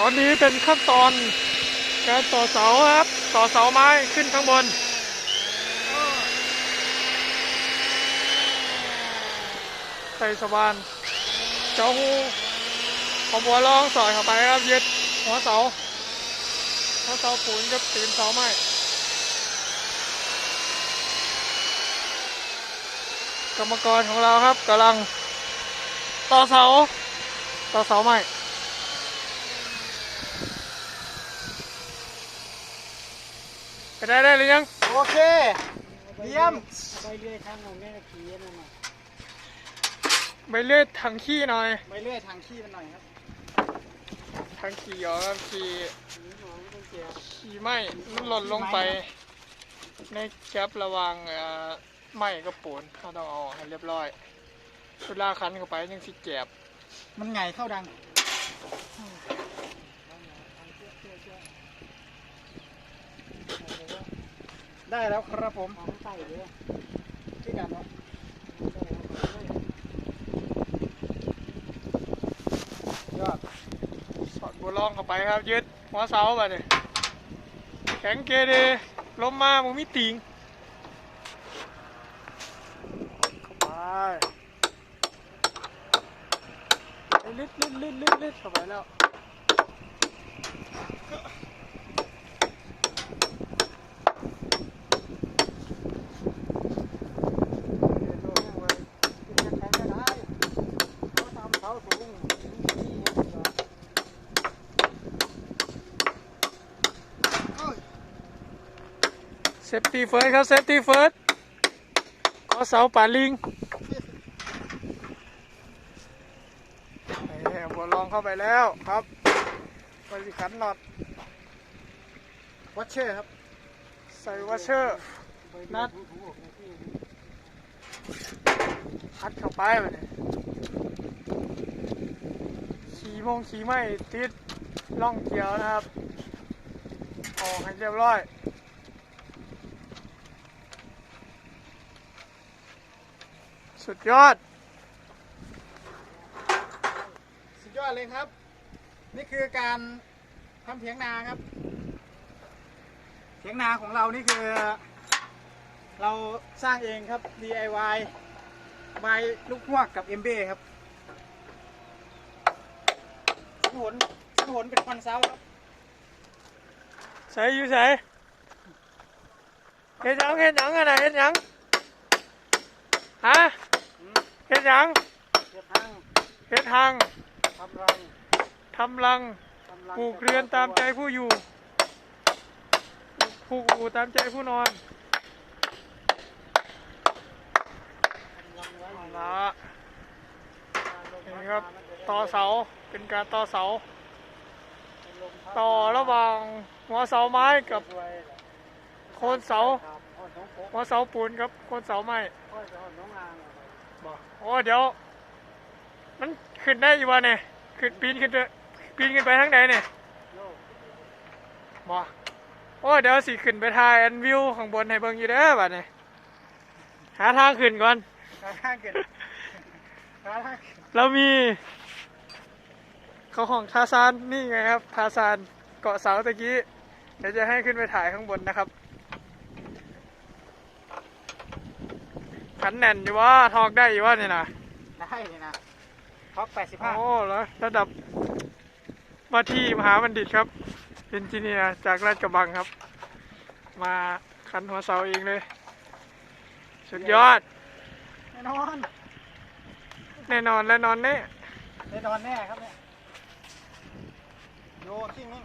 ตอนนี้เป็นขั้นตอนการต่อเสาครับ ต่อเสาไม้ขึ้นข้างบนใส่สว่านเจ้าหูขอบัวลองสอดเข้าไปครับยึดหัวเสาหัวเสาปูนกับตีนเสาไม้กรรมกรของเราครับกำลังต่อเสาต่อเสาไม้ ไปได้ได้หรือยัง โอเคเยี่ยมไปเรื่อยทางของแม่ผีนั่นน่ะไปเลื่อยถังขี้หน่อยไปเรื่อยทางขี้มันหน่อยครับถังขี้เหรอครับขี้ผีหนอนต้องเจ็บขี้ไหม้มันหล่นลงไป ในแคประหวางเอ่อไหม้กับปูนเขาต้องเอาออกให้เรียบร้อยเวลาคันเข้าไปยังสิแกบมันไงเข้าดัง ได้แล้วครับผมของใส่เลยที่กันเนาะยอดสอดบัวลองเข้าไปครับ ยึดหัวเสาไปเลยแข็งเกเดล้มมามึงมีติงเข้าไปลิดลิดลิดลิดลิดเข้าไปแล้ว เซฟตี้เฟิร์สครับเซฟตี้เฟิร์สขอเสาป่าลิงบัวลองเข้าไปแล้วครับไปสิขันน็อตวัชเชอร์ครับ ใส่วอชเชอร์นัดพัดเข้าไปเลยขี่มงขี่ไม่ติดล่องเกียวนะครับออกให้เรียบร้อย สุดยอด สุดยอดเลยครับ นี่คือการทำเถียงนาครับ เถียงนาของเรานี่คือ เราสร้างเองครับ DIY บายลูกพวกกับ MB ครับสังหนสังหนเป็นคอนซัลท์ครับใส่อยู่ใส่เฮ็ดหยังเฮ็ดหยังอะไรเฮ็ดหยังฮะ เฮ็ดหยังเจ็บทางเฮ็ดทางทำรังทำรังทำรังปลูกเรือนตามใจผู้อยู่ปลูกอู่ตามใจผู้นอนทำรังไว้เอาละนี่ครับต่อเสาเป็นการต่อเสา ต่อระหว่างหัวเสาไม้กับโคนเสาหัวเสาปูนกับโคนเสาไม้ บอกโอ้เดี๋ยว มันขึ้นได้อยู่วะเนี่ยขึ้นปีนขึ้นไปปีนขึ้นไปทางไหนเนี่ยบอกโอ้เดี๋ยวสิขึ้นไปถ่ายอันวิวข้างบนให้เบิ่งอยู่เด้อบัดนี้หาทางขึ้นก่อนขาทางเกิดขาทางเกิดเรามีเขาของทาซานนี่ไงครับทาซานเกาะเสาตะกี้เดี๋ยวจะให้ขึ้นไปถ่ายข้างบนนะครับ ขันแน่นอยู่ว่าทอกได้อยู่ว่าเนี่ยนะได้เลยนะท็อป85โอ้แล้วระดับว่าที่มหาบัณฑิตครับเอนจิเนียร์จากราชกระบังครับ มาขันหัวเสาเองเลย สุดยอด แน่นอน แน่นอนและนอนแน่แน่นอนแน่ครับเนี่ยโยทิ้งนี่